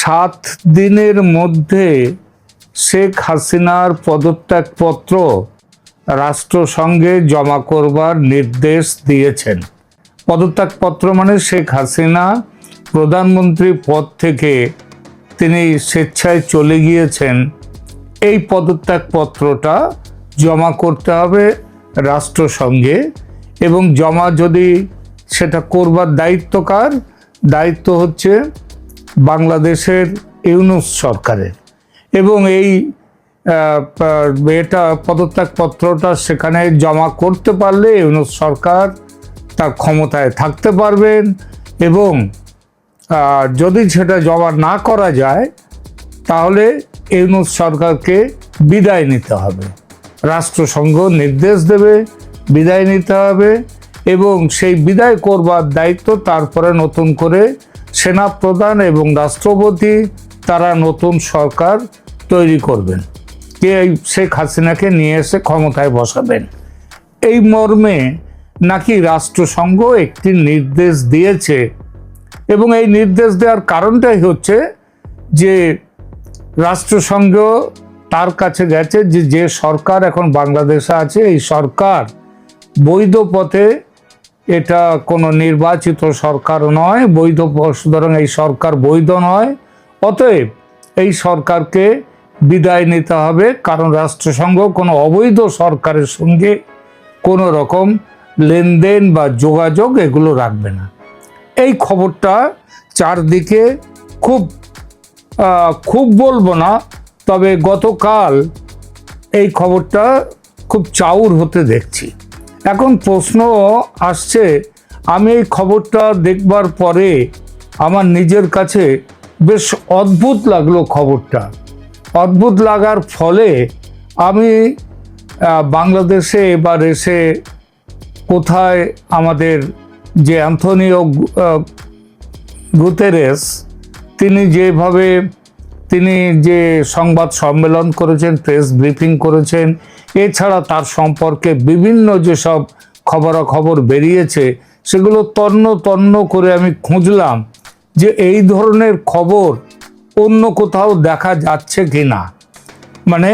সাত দিনের মধ্যে শেখ হাসিনার পদত্যাগপত্র রাষ্ট্রসংঘে জমা করবার নির্দেশ দিয়েছেন। পদত্যাগপত্র মানে শেখ হাসিনা প্রধানমন্ত্রী পদ থেকে তিনি স্বেচ্ছায় চলে গিয়েছেন। এই পদত্যাগপত্রটা জমা করতে হবে রাষ্ট্রসংঘে এবং জমা যদি সেটা করবার দায়িত্ব কার? দায়িত্ব হচ্ছে বাংলাদেশের ইউনুস সরকারের। এবং এই এটা পদত্যাগপত্রটা সেখানে জমা করতে পারলে ইউনুস সরকার তার ক্ষমতায় থাকতে পারবেন এবং যদি সেটা জমা না করা যায়, তাহলে ইউনুস সরকারকে বিদায় নিতে হবে। রাষ্ট্রসংঘ নির্দেশ দেবে, বিদায় নিতে হবে এবং সেই বিদায় করবার দায়িত্ব তারপরে নতুন করে সেনা প্রধান এবং রাষ্ট্রপতি তারা নতুন সরকার তৈরি করবেন। কে এই শেখ হাসিনাকে নিয়ে এসে ক্ষমতায় বসাবেন? এই মর্মে নাকি রাষ্ট্রসংঘ একটি নির্দেশ দিয়েছে এবং এই নির্দেশ দেওয়ার কারণটাই হচ্ছে যে রাষ্ট্রসংঘ তার কাছে গেছে যে যে সরকার এখন বাংলাদেশে আছে, এই সরকার বৈধ পথে এটা কোনো নির্বাচিত সরকার নয়, বৈধ সুতরাং এই সরকার বৈধ নয়। অতএব এই সরকারকে বিদায় নিতে হবে, কারণ রাষ্ট্রসংঘ কোনো অবৈধ সরকারের সঙ্গে কোনো রকম লেনদেন বা যোগাযোগ এগুলো রাখবে না। এই খবরটা চারদিকে খুব খুব বলব না, তবে গতকাল এই খবরটা খুব চাউর হতে দেখছি। এখন প্রশ্ন আসছে, আমি এই খবরটা দেখবার পরে আমার নিজের কাছে বেশ অদ্ভুত লাগল খবরটা। অদ্ভুত লাগার ফলে আমি বাংলাদেশে এবার এসে কোথায় আমাদের যে অ্যান্থনিও গুতেরেস, তিনি যেভাবে, তিনি যে সংবাদ সম্মেলন করেছেন, প্রেস ব্রিফিং করেছেন এছাড়া তার সম্পর্কে বিভিন্ন যেসব খবরাখবর বেরিয়েছে, সেগুলো তন্ন তন্ন করে আমি খুঁজলাম যে এই ধরনের খবর অন্য কোথাও দেখা যাচ্ছে কি না মানে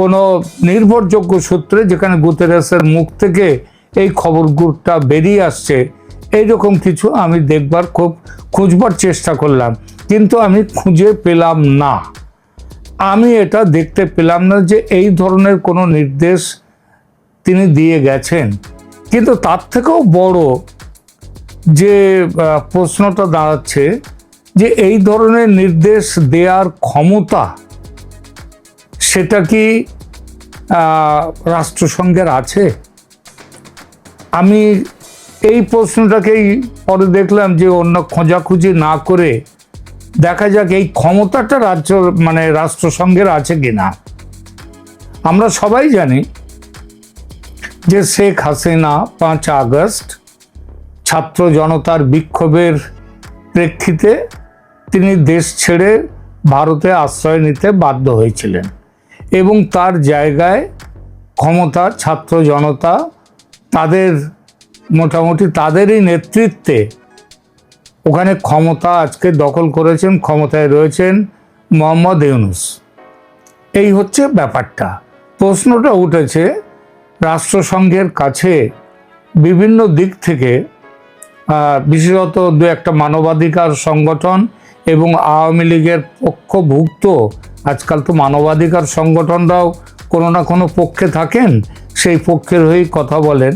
কোনো নির্ভরযোগ্য সূত্রে যেখানে গুতেরাসের মুখ থেকে এই খবরগুলোটা বেরিয়ে আসছে, এইরকম কিছু আমি দেখবার খুব খুঁজবার চেষ্টা করলাম, কিন্তু আমি খুঁজে পেলাম না। আমি এটা দেখতে পেলাম না যে এই ধরনের কোনো নির্দেশ তিনি দিয়ে গেছেন। কিন্তু তার থেকেও বড় যে প্রশ্নটা দাঁড়াচ্ছে যে এই ধরনের নির্দেশ দেওয়ার ক্ষমতা সেটা কি রাষ্ট্রসংঘের আছে? আমি এই প্রশ্নটাকেই পরে দেখলাম যে অন্য খোঁজাখুঁজি না করে দেখা যাক এই ক্ষমতাটা রাজ্য মানে রাষ্ট্রসংঘের আছে কি না আমরা সবাই জানি যে শেখ হাসিনা পাঁচ আগস্ট ছাত্র জনতার বিক্ষোভের প্রেক্ষিতে তিনি দেশ ছেড়ে ভারতে আশ্রয় নিতে বাধ্য হয়েছিলেন এবং তার জায়গায় ক্ষমতা, ছাত্র জনতা, তাদের মোটামুটি তাদেরই নেতৃত্বে ওখানে ক্ষমতা আজকে দখল করেছেন, ক্ষমতায় রয়েছেন মোহাম্মদ ইউনুস। এই হচ্ছে ব্যাপারটা। প্রশ্নটা উঠেছে, রাষ্ট্রসংঘের কাছে বিভিন্ন দিক থেকে বিশেষত দু একটা মানবাধিকার সংগঠন এবং আওয়ামী লীগের পক্ষভুক্ত, আজকাল তো মানবাধিকার সংগঠনরাও কোনো না কোনো পক্ষে থাকেন, সেই পক্ষের হয়েই কথা বলেন।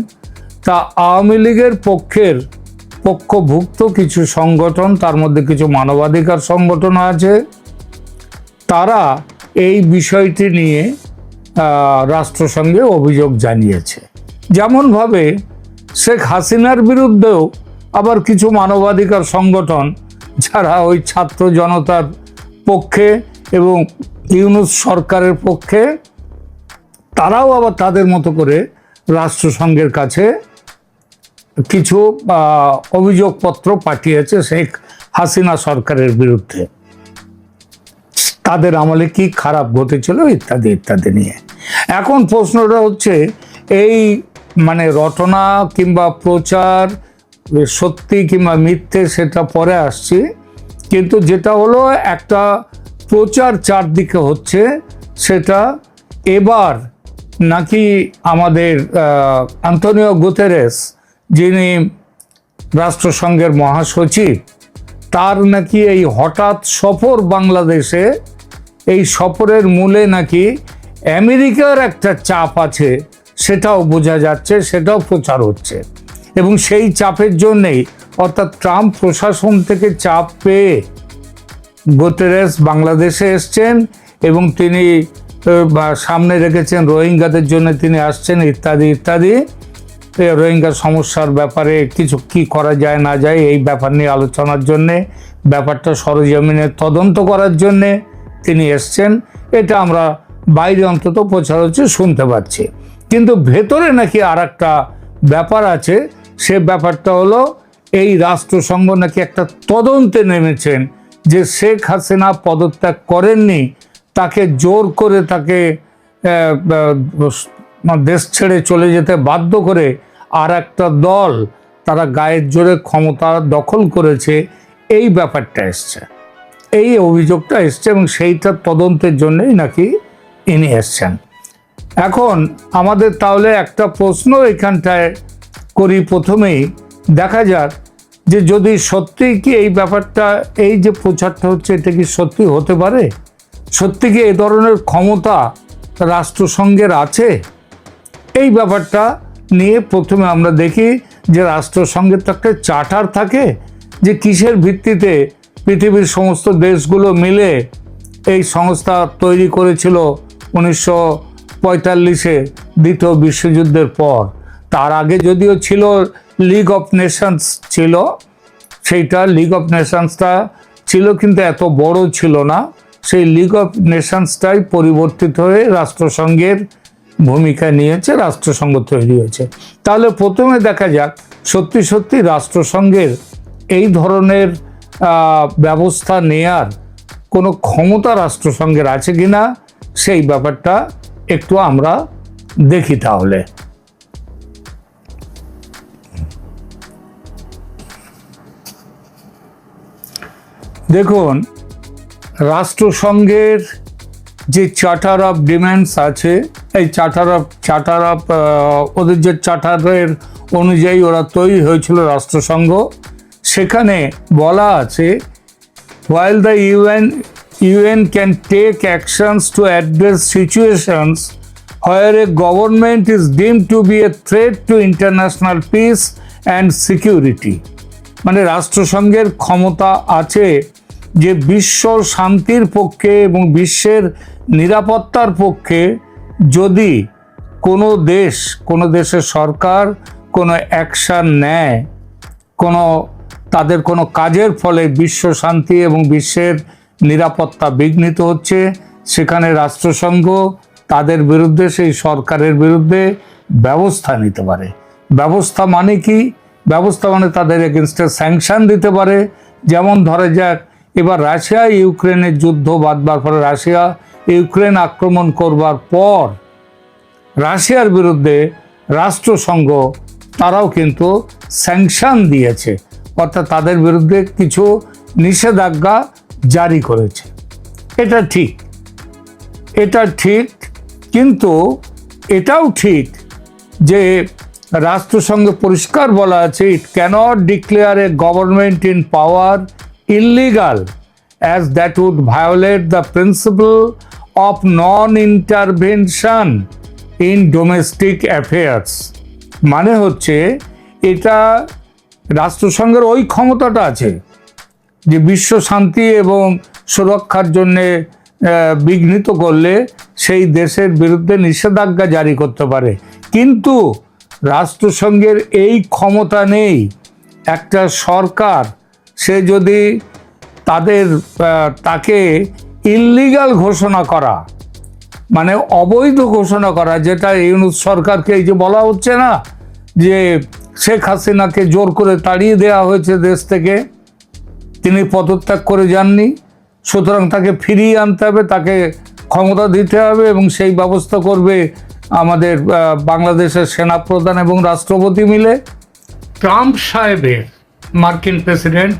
তা আওয়ামী লীগের পক্ষের পক্ষভুক্ত কিছু সংগঠন, তার মধ্যে কিছু মানবাধিকার সংগঠন আছে। তারা এই বিষয়টি নিয়ে রাষ্ট্রসংঘে অভিযোগ জানিয়েছে। যেমনভাবে শেখ হাসিনার বিরুদ্ধেও আবার কিছু মানবাধিকার সংগঠন, যারা ওই ছাত্র জনতার পক্ষে এবং ইউনুস সরকারের পক্ষে, তারাও আবার তাদের মতো করে রাষ্ট্রসংঘের কাছে কিছু অভিযোগপত্র পাঠিয়েছে শেখ হাসিনা সরকারের বিরুদ্ধে। তাদের আমলে কি খারাপ ঘটেছিল ইত্যাদি ইত্যাদি নিয়ে। এখন প্রশ্নটা হচ্ছে এই মানে রটনা কিংবা প্রচার সত্যি কিংবা মিথ্যে সেটা পরে আসছি কিন্তু যেটা হলো একটা প্রচার চারদিকে হচ্ছে সেটা এবার নাকি আমাদের আহ, আন্তনিও গুতেরেস যিনি রাষ্ট্রসংঘের মহাসচিব, তার নাকি এই হঠাৎ সফর বাংলাদেশে, এই সফরের মূলে নাকি আমেরিকার একটা চাপ আছে, সেটাও বোঝা যাচ্ছে, সেটাও প্রচার হচ্ছে। এবং সেই চাপের জন্যেই, অর্থাৎ ট্রাম্প প্রশাসন থেকে চাপ পেয়ে গোতেরেস বাংলাদেশে এসছেন এবং তিনি সামনে রেখেছেন রোহিঙ্গাদের জন্য তিনি আসছেন, ইত্যাদি ইত্যাদি। এ রোহিঙ্গা সমস্যার ব্যাপারে কিছু কি করা যায় না যায় এই ব্যাপার নিয়ে আলোচনার জন্যে, ব্যাপারটা সরজমিনে তদন্ত করার জন্যে তিনি এসছেন। এটা আমরা বাইরে অন্তত প্রচার হচ্ছে, শুনতে পাচ্ছি। কিন্তু ভেতরে নাকি আর ব্যাপার আছে, সে ব্যাপারটা হলো এই রাষ্ট্রসংঘ নাকি একটা তদন্তে নেমেছেন যে শেখ হাসিনা পদত্যাগ করেননি, তাকে জোর করে তাকে আহ, দেশ ছেড়ে চলে যেতে বাধ্য করে আর একটা দল তারা গায়ের জোরে ক্ষমতা দখল করেছে এই ব্যাপারটা এসছে। এই অভিযোগটা এসছে এবং সেইটা তদন্তের জন্যই নাকি ইনি এসছেন। এখন আমাদের তাহলে একটা প্রশ্ন এখানটায় করি প্রথমেই। দেখা যাক যে যদি সত্যি কি এই ব্যাপারটা এই যে প্রচারটা হচ্ছে এটা কি সত্যি হতে পারে? সত্যি কি এ ধরনের ক্ষমতা রাষ্ট্রসংঘের আছে? এই ব্যাপারটা নিয়ে প্রথমে আমরা দেখি যে রাষ্ট্রসংঘের তো একটা চার্টার থাকে যে কিসের ভিত্তিতে পৃথিবীর সমস্ত দেশগুলো মিলে এই সংস্থা তৈরি করেছিল উনিশশো পঁয়তাল্লিশে দ্বিতীয় বিশ্বযুদ্ধের পর। তার আগে যদিও ছিল লিগ অফ নেশনস ছিল, সেইটা লিগ অফ নেশনসটা ছিল কিন্তু এত বড় ছিল না। সেই লিগ অফ নেশনসটাই পরিবর্তিত হয়ে রাষ্ট্রসংঘের ভূমিকা নিয়েছে, রাষ্ট্রসংঘ তৈরি হয়েছে। তাহলে প্রথমে দেখা যাক, সত্যি সত্যি রাষ্ট্রসংঘের এই ধরনের ব্যবস্থা নেয়ার কোনো ক্ষমতা রাষ্ট্রসংঘের আছে কি না সেই ব্যাপারটা একটু আমরা দেখি তাহলে। দেখুন, রাষ্ট্রসংঘের যে চার্টার অফ ডিম্যান্ডস আছে এই চার্টার অফ চার্টার অফ ওদের যে চার্টারের অনুযায়ী ওরা তৈরি হয়েছিল রাষ্ট্রসংঘ। সেখানে বলা আছে while the UN UN can take actions to address situations where a government is deemed to be a threat to international peace and security মানে রাষ্ট্রসংঘের ক্ষমতা আছে যে বিশ্ব শান্তির পক্ষে এবং বিশ্বের নিরাপত্তার পক্ষে যদি কোনো দেশ, কোনো দেশের সরকার কোনো অ্যাকশান নেয়, কোনো, তাদের কোনো কাজের ফলে বিশ্ব শান্তি এবং বিশ্বের নিরাপত্তা বিঘ্নিত হচ্ছে, সেখানে রাষ্ট্রসংঘ তাদের বিরুদ্ধে, সেই সরকারের বিরুদ্ধে ব্যবস্থা নিতে পারে। ব্যবস্থা মানে কি? ব্যবস্থা মানে তাদের এগেনস্টে স্যাংশন দিতে পারে। যেমন ধরা যাক, এবার রাশিয়া ইউক্রেনের যুদ্ধ বাঁধবার পরে রাশিয়া ইউক্রেন আক্রমণ করবার পর রাশিয়ার বিরুদ্ধে রাষ্ট্রসংঘ, তারাও কিন্তু স্যাংশন দিয়েছে। অর্থাৎ তাদের বিরুদ্ধে কিছু নিষেধাজ্ঞা জারি করেছে। এটা ঠিক। এটা ঠিক, কিন্তু এটাও ঠিক যে রাষ্ট্রসংঘে পরিষ্কার বলা আছে it cannot declare a government in power illegal as that would violate the principle of non intervention in domestic affairs মানে হচ্ছে, এটা রাষ্ট্রসংঘের ওই ক্ষমতাটা আছে, যে বিশ্ব শান্তি এবং সুরক্ষার জন্যে বিঘ্নিত করলে সেই দেশের বিরুদ্ধে নিষেধাজ্ঞা জারি করতে পারে। কিন্তু রাষ্ট্রসংঘের এই ক্ষমতা নেই। একটা সরকার, সে যদি তাদের তাকে ইল্লিগাল ঘোষণা করা মানে অবৈধ ঘোষণা করা, যেটা ইউনুস সরকারকে এই যে বলা হচ্ছে না, যে শেখ হাসিনাকে জোর করে তাড়িয়ে দেওয়া হয়েছে দেশ থেকে, তিনি পদত্যাগ করে যাননি, সুতরাং তাকে ফিরিয়ে আনতে হবে, তাকে ক্ষমতা দিতে হবে এবং সেই ব্যবস্থা করবে আমাদের বাংলাদেশের সেনাপ্রধান এবং রাষ্ট্রপতি মিলে। ট্রাম্প সাহেবের মার্কিন প্রেসিডেন্ট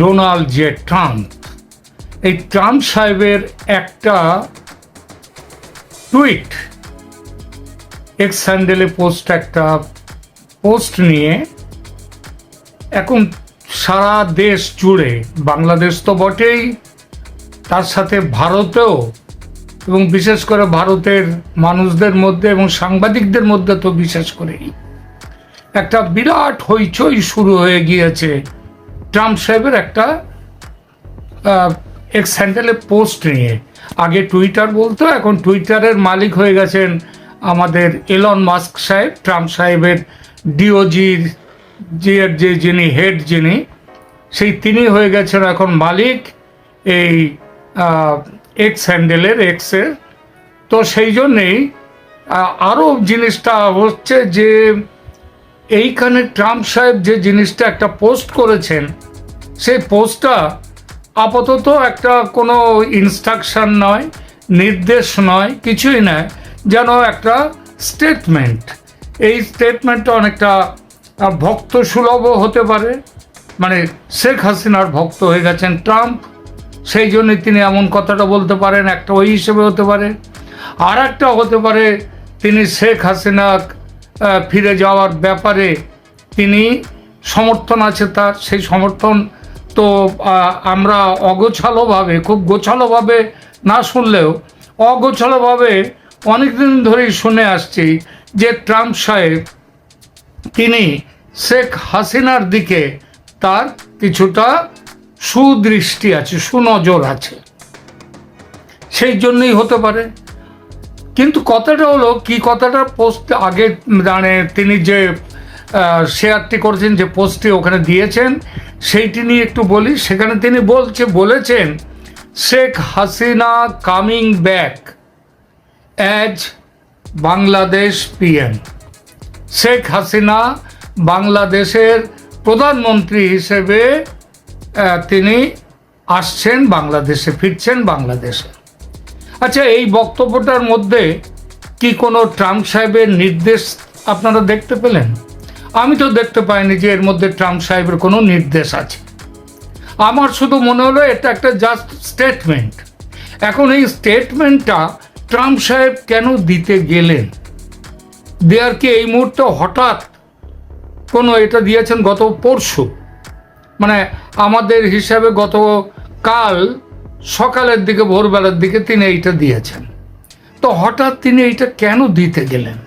ডোনাল্ড জে ট্রাম্প এই ট্রাম্প সাহেবের একটা টুইট, এক্স স্যান্ডেলে পোস্ট একটা পোস্ট নিয়ে, এখন সারা দেশ জুড়ে, বাংলাদেশ তো বটেই, তার সাথে ভারতেও, এবং বিশেষ করে ভারতের মানুষদের মধ্যে এবং সাংবাদিকদের মধ্যে তো বিশেষ করেই। একটা বিরাট হইচই শুরু হয়ে গিয়েছে ট্রাম্প সাহেবের একটা এক্স হ্যান্ডেলে পোস্ট নিয়ে। আগে টুইটার বলতো, এখন টুইটারের মালিক হয়ে গেছেন আমাদের এলন মাস্ক সাহেব, ট্রাম্প সাহেবের ডিওজির যে যে যিনি হেড যিনি, সেই তিনি হয়ে গেছেন এখন মালিক এই এক্স হ্যান্ডেলের এক্সের। তো সেই জন্যেই আরও জিনিসটা হচ্ছে যে, এইখানে ট্রাম্প সাহেব যে জিনিসটা একটা পোস্ট করেছেন, সেই পোস্টটা আপাতত একটা কোনো ইনস্ট্রাকশন নয়, নির্দেশ নয়, কিছুই নয়, যেন একটা স্টেটমেন্ট এই স্টেটমেন্টটা অনেকটা ভক্ত সুলভও হতে পারে। মানে শেখ হাসিনার ভক্ত হয়ে গেছেন ট্রাম্প, সেই জন্যই তিনি এমন কথাটা বলতে পারেন, একটা ওই হিসেবে হতে পারে। আর একটা হতে পারে, তিনি শেখ হাসিনা ফিরে যাওয়ার ব্যাপারে তিনি সমর্থন আছে তার, সেই সমর্থন তো আমরা অগোছালোভাবে, খুব গোছালোভাবে না শুনলেও, অগোছালোভাবে অনেকদিন ধরেই শুনে আসছি যে ট্রাম্প সাহেব, তিনি শেখ হাসিনার দিকে তার কিছুটা সুদৃষ্টি আছে, সুনজর আছে। সেই জন্যই হতে পারে। কিন্তু কথাটা হলো, কি কথাটা পোস্ট আগে মানে তিনি যে শেয়ারটি করেছেন, যে পোস্টটি ওখানে দিয়েছেন সেইটি নিয়ে একটু বলি। সেখানে তিনি বলছে, বলেছেন, Sheikh Hasina coming back as Bangladesh PM Sheikh Hasina বাংলাদেশের প্রধানমন্ত্রী হিসেবে তিনি আসছেন বাংলাদেশে, ফিরছেন বাংলাদেশে। আচ্ছা এই বক্তব্যটার মধ্যে কি কোনো ট্রাম্প সাহেবের নির্দেশ আপনারা দেখতে পেলেন? আমি তো দেখতে পাইনি যে এর মধ্যে ট্রাম্প সাহেবের কোনো নির্দেশ আছে। আমার শুধু মনে হলো এটা একটা জাস্ট স্টেটমেন্ট এখন এই স্টেটমেন্টটা ট্রাম্প সাহেব কেন দিতে গেলেন? দেয়ার কি এই মুহূর্তে হঠাৎ কোনো এটা দিয়েছেন গত পরশু? মানে আমাদের হিসাবে গত কাল সকালের দিকে, ভোরবেলার দিকে তিনি এইটা দিয়েছেন। তো হঠাৎ তিনি এইটা কেন দিতে গেলেন?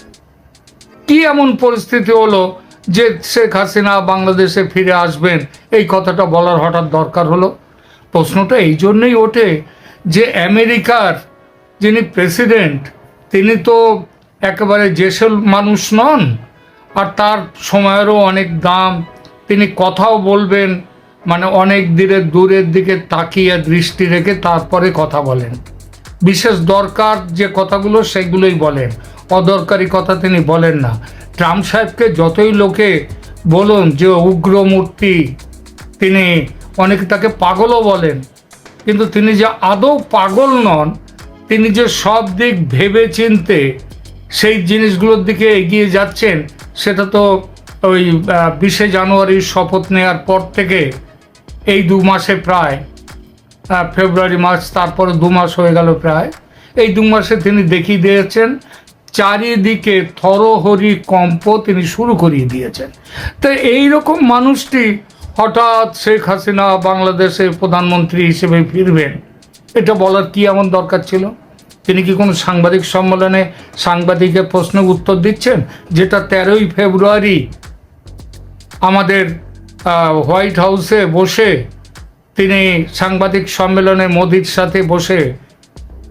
কি এমন পরিস্থিতি হলো যে শেখ হাসিনা বাংলাদেশে ফিরে আসবেন, এই কথাটা বলার হঠাৎ দরকার হলো। প্রশ্নটা এই জন্যই ওঠে যে আমেরিকার যিনি প্রেসিডেন্ট, তিনি তো একেবারে যেসব মানুষ নন, আর তার সময়েরও অনেক দাম, তিনি কথাও বলবেন মানে অনেক দিনের দূরের দিকে তাকিয়ে দৃষ্টি রেখে তারপরে কথা বলেন। বিশেষ দরকার যে কথাগুলো সেগুলোই বলেন, অদরকারি কথা তিনি বলেন না। ট্রাম্প সাহেবকে যতই লোকে বলুন যে উগ্র মূর্তি তিনি অনেকে তাকে পাগলও বলেন, কিন্তু তিনি যে আদৌ পাগল নন, তিনি যে সব দিক ভেবে চিনতে সেই জিনিসগুলোর দিকে এগিয়ে যাচ্ছেন, সেটা তো ওই বিশে জানুয়ারির শপথ নেওয়ার পর থেকে এই দু মাসে প্রায় ফেব্রুয়ারি, মার্চ, তারপরে দু মাস হয়ে গেল প্রায়, এই দু মাসে তিনি দেখিয়ে দিয়েছেন চারিদিকে থরহরি কম্প তিনি শুরু করিয়ে দিয়েছেন। তো এই রকম মানুষটি হঠাৎ শেখ হাসিনা বাংলাদেশের প্রধানমন্ত্রী হিসেবে ফিরবেন, এটা বলার কি এমন দরকার ছিল? তিনি কি কোনো সাংবাদিক সম্মেলনে সাংবাদিকের প্রশ্নের উত্তর দিচ্ছেন? যেটা তেরোই ফেব্রুয়ারি আমাদের হোয়াইট হাউসে বসে তিনি সাংবাদিক সম্মেলনে মোদির সাথে বসে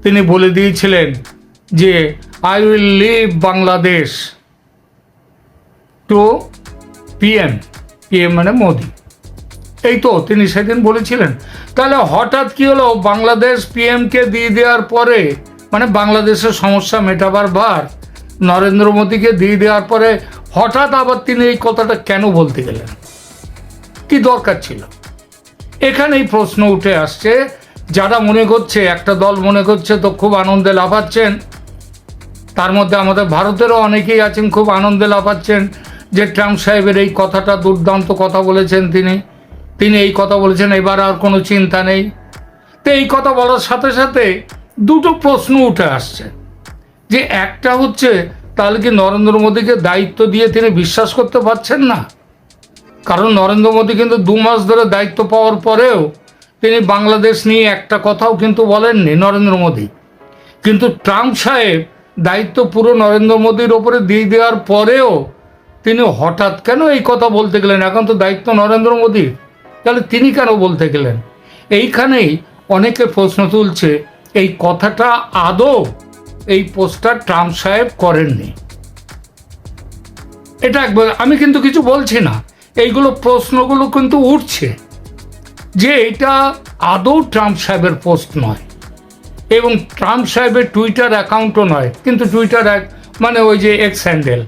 তিনি বলে দিয়েছিলেন যে I will leave Bangladesh to PM PM মানে মোদি। এই তো তিনি সেদিন বলেছিলেন। তাহলে হঠাৎ কি হলো? বাংলাদেশ পিএমকে দিয়ে দেওয়ার পরে মানে বাংলাদেশের সমস্যা মেটাবার ভার নরেন্দ্র মোদীকে দিয়ে দেওয়ার পরে হঠাৎ আবার তিনি এই কথাটা কেন বলতে গেলেন? কি দরকার ছিল? এখানেই প্রশ্ন উঠে আসছে। যারা মনে করছে, একটা দল মনে করছে, তো খুব আনন্দে লাফাচ্ছেন। তার মধ্যে আমাদের ভারতেরও অনেকেই আছেন, খুব আনন্দে লাফাচ্ছেন যে ট্রাম্প সাহেবের এই কথাটা, দুর্দান্ত কথা বলেছেন তিনি। তিনি এই কথা বলেছেন, এবার আর কোনো চিন্তা নেই। তো এই কথা বলার সাথে সাথে দুটো প্রশ্ন উঠে আসছে। যে একটা হচ্ছে, তাহলে কি নরেন্দ্র মোদীকে দায়িত্ব দিয়ে তিনি বিশ্বাস করতে পারছেন না? কারণ নরেন্দ্র মোদী কিন্তু দু মাস ধরে দায়িত্ব পাওয়ার পরেও তিনি বাংলাদেশ নিয়ে একটা কথাও কিন্তু বলেননি নরেন্দ্র মোদী। কিন্তু ট্রাম্প সাহেব দায়িত্ব পুরো নরেন্দ্র মোদীর ওপরে দিয়ে দেওয়ার পরেও তিনি হঠাৎ কেন এই কথা বলতে গেলেন? এখন তো দায়িত্ব নরেন্দ্র মোদীর। তাহলে তিনি কেন বলতে গেলেন? এইখানেই অনেকে প্রশ্ন তুলছে, এই কথাটা আদৌ এই পোস্টার ট্রাম্প সাহেব করেননি? এটা একবার, আমি কিন্তু কিছু বলছি না। এইগুলো প্রশ্নগুলো কিন্তু উঠছে যে এটা আদৌ ট্রাম্প সাহেবের পোস্ট নয়। এবং ট্রাম্প সাহেবের টুইটার অ্যাকাউন্টও নয় কিন্তু টুইটার মানে ওই যে এক্স হ্যান্ডেল